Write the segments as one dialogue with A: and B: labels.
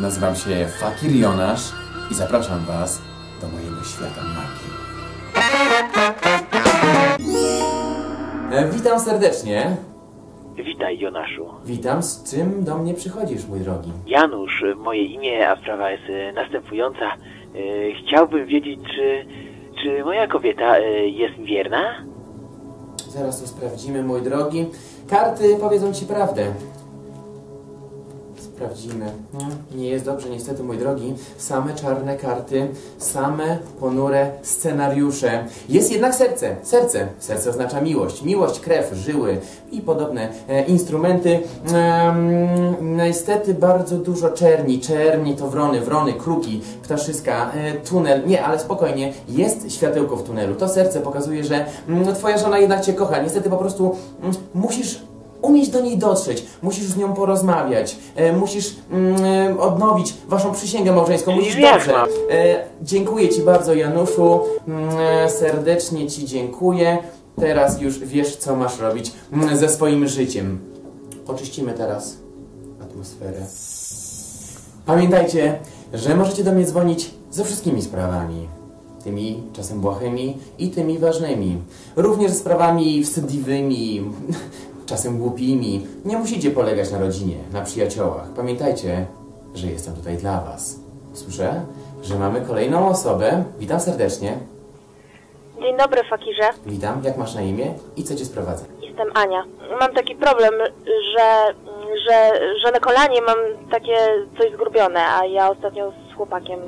A: Nazywam się Fakir Jonasz i zapraszam Was do mojego świata magii. E, witam serdecznie.
B: Witaj, Jonaszu.
A: Witam, z czym do mnie przychodzisz, mój drogi?
B: Janusz, moje imię, a sprawa jest e, następująca. E, Chciałbym wiedzieć, czy, czy moja kobieta jest mi wierna?
A: Zaraz to sprawdzimy, mój drogi. Karty powiedzą Ci prawdę. Sprawdzimy. Nie jest dobrze, niestety, mój drogi. Same czarne karty, same ponure scenariusze. Jest jednak serce. Serce. Serce oznacza miłość. Miłość, krew, żyły i podobne e, instrumenty. Em, niestety bardzo dużo czerni. Czerni to wrony, wrony, kruki, ptaszyska, e, tunel. Nie, ale spokojnie. Jest światełko w tunelu. To serce pokazuje, że mm, Twoja żona jednak Cię kocha. Niestety po prostu mm, musisz umieć do niej dotrzeć, musisz z nią porozmawiać, e, musisz mm, e, odnowić waszą przysięgę małżeńską, musisz dobrze. E, dziękuję ci bardzo, Januszu, mm, e, serdecznie ci dziękuję. Teraz już wiesz, co masz robić mm, ze swoim życiem. Oczyścimy teraz atmosferę. Pamiętajcie, że możecie do mnie dzwonić ze wszystkimi sprawami. Tymi czasem błahymi i tymi ważnymi. Również sprawami wstydliwymi, czasem głupimi. Nie musicie polegać na rodzinie, na przyjaciołach. Pamiętajcie, że jestem tutaj dla was. Słyszę, że mamy kolejną osobę. Witam serdecznie.
C: Dzień dobry, Fakirze.
A: Witam, jak masz na imię i co cię sprowadza?
C: Jestem Ania. Mam taki problem, że, że, że na kolanie mam takie coś zgrubione, a ja ostatnio z chłopakiem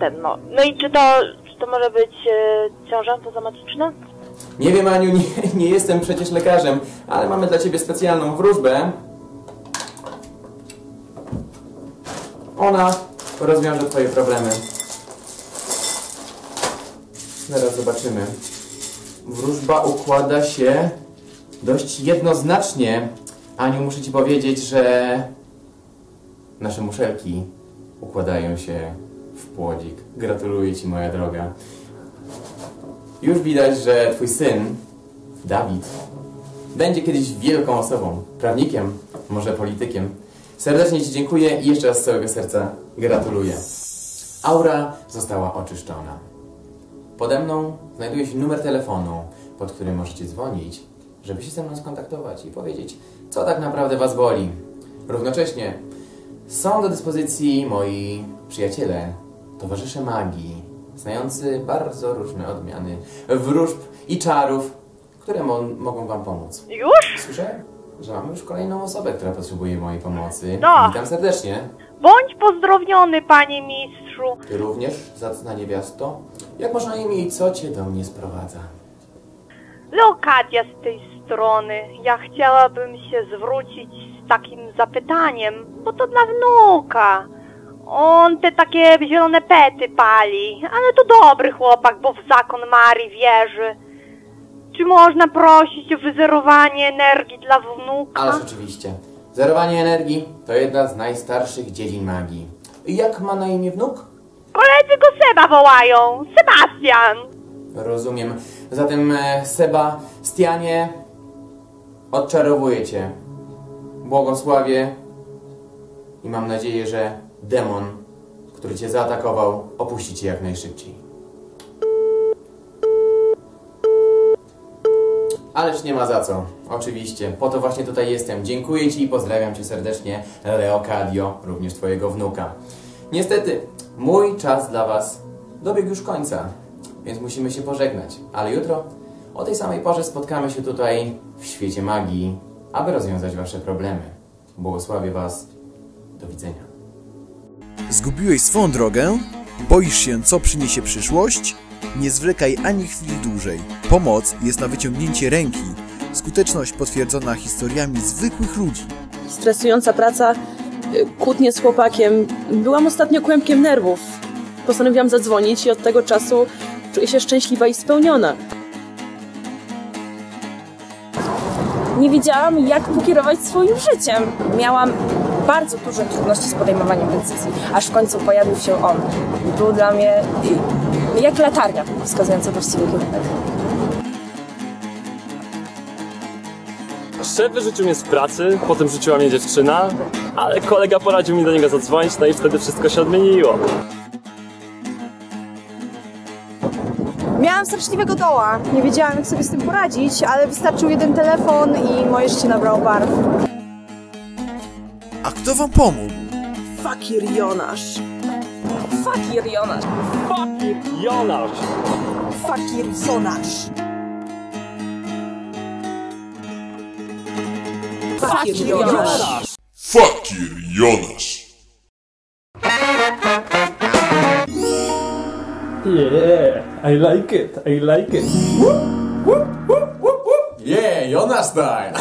C: ten, no. No i czy to, czy to może być e, ciąża pozomatyczna?
A: Nie wiem, Aniu, nie, nie jestem przecież lekarzem, ale mamy dla ciebie specjalną wróżbę. Ona rozwiąże twoje problemy. Zaraz zobaczymy. Wróżba układa się dość jednoznacznie. Aniu, muszę ci powiedzieć, że nasze muszelki układają się w płodzik. Gratuluję ci, moja droga. Już widać, że twój syn, Dawid, będzie kiedyś wielką osobą, prawnikiem, może politykiem. Serdecznie Ci dziękuję i jeszcze raz z całego serca gratuluję. Aura została oczyszczona. Pode mną znajduje się numer telefonu, pod którym możecie dzwonić, żeby się ze mną skontaktować i powiedzieć, co tak naprawdę Was boli. Równocześnie są do dyspozycji moi przyjaciele, towarzysze magii, znający bardzo różne odmiany wróżb i czarów, które mo mogą Wam pomóc.
C: Już?
A: Słyszę, że mamy już kolejną osobę, która potrzebuje mojej pomocy.
C: No.
A: Witam serdecznie.
C: Bądź pozdrowiony, panie mistrzu.
A: Ty również, zacna niewiasto. Jak masz na imię i co Cię do mnie sprowadza?
C: Leokadia z tej strony. Ja chciałabym się zwrócić z takim zapytaniem, bo to dla wnuka. On te takie zielone pety pali, ale to dobry chłopak, bo w zakon Marii wierzy. Czy można prosić o wyzerowanie energii dla wnuka?
A: Ależ oczywiście. Zerowanie energii to jedna z najstarszych dziedzin magii. I jak ma na imię wnuk?
C: Koledzy go Seba wołają. Sebastian.
A: Rozumiem. Zatem e, Seba, Stianie, odczarowuję Cię. Błogosławię i mam nadzieję, że demon, który Cię zaatakował, opuści Cię jak najszybciej. Ależ nie ma za co. Oczywiście. Po to właśnie tutaj jestem. Dziękuję Ci i pozdrawiam Cię serdecznie, Leocadio, również Twojego wnuka. Niestety, mój czas dla Was dobiegł już końca, więc musimy się pożegnać. Ale jutro o tej samej porze spotkamy się tutaj w świecie magii, aby rozwiązać Wasze problemy. Błogosławię Was. Do widzenia.
D: Zgubiłeś swą drogę? Boisz się, co przyniesie przyszłość? Nie zwlekaj ani chwili dłużej. Pomoc jest na wyciągnięcie ręki. Skuteczność potwierdzona historiami zwykłych ludzi.
E: stresująca praca, y, kłótnie z chłopakiem. Byłam ostatnio kłębkiem nerwów. Postanowiłam zadzwonić i od tego czasu czuję się szczęśliwa i spełniona.
F: nie wiedziałam, jak pokierować swoim życiem. Miałam bardzo duże trudności z podejmowaniem decyzji, aż w końcu pojawił się on. Był dla mnie jak latarnia wskazująca właściwy kierunek.
G: Szef wyrzucił mnie z pracy, potem rzuciła mnie dziewczyna, ale kolega poradził mi do niego zadzwonić, no i wtedy wszystko się odmieniło.
H: Miałam straszliwego doła. Nie wiedziałam, jak sobie z tym poradzić, ale wystarczył jeden telefon i moje życie nabrało barw.
D: A kto wam pomógł?
E: Fakir Jonasz.
H: Fakir Jonasz.
G: Jonasz!
E: Fakir Jonasz. Fakir Jonasz.
I: Fakir Jonasz.
G: Yeah, I like it, I like it.
A: Yeah, Jonas time!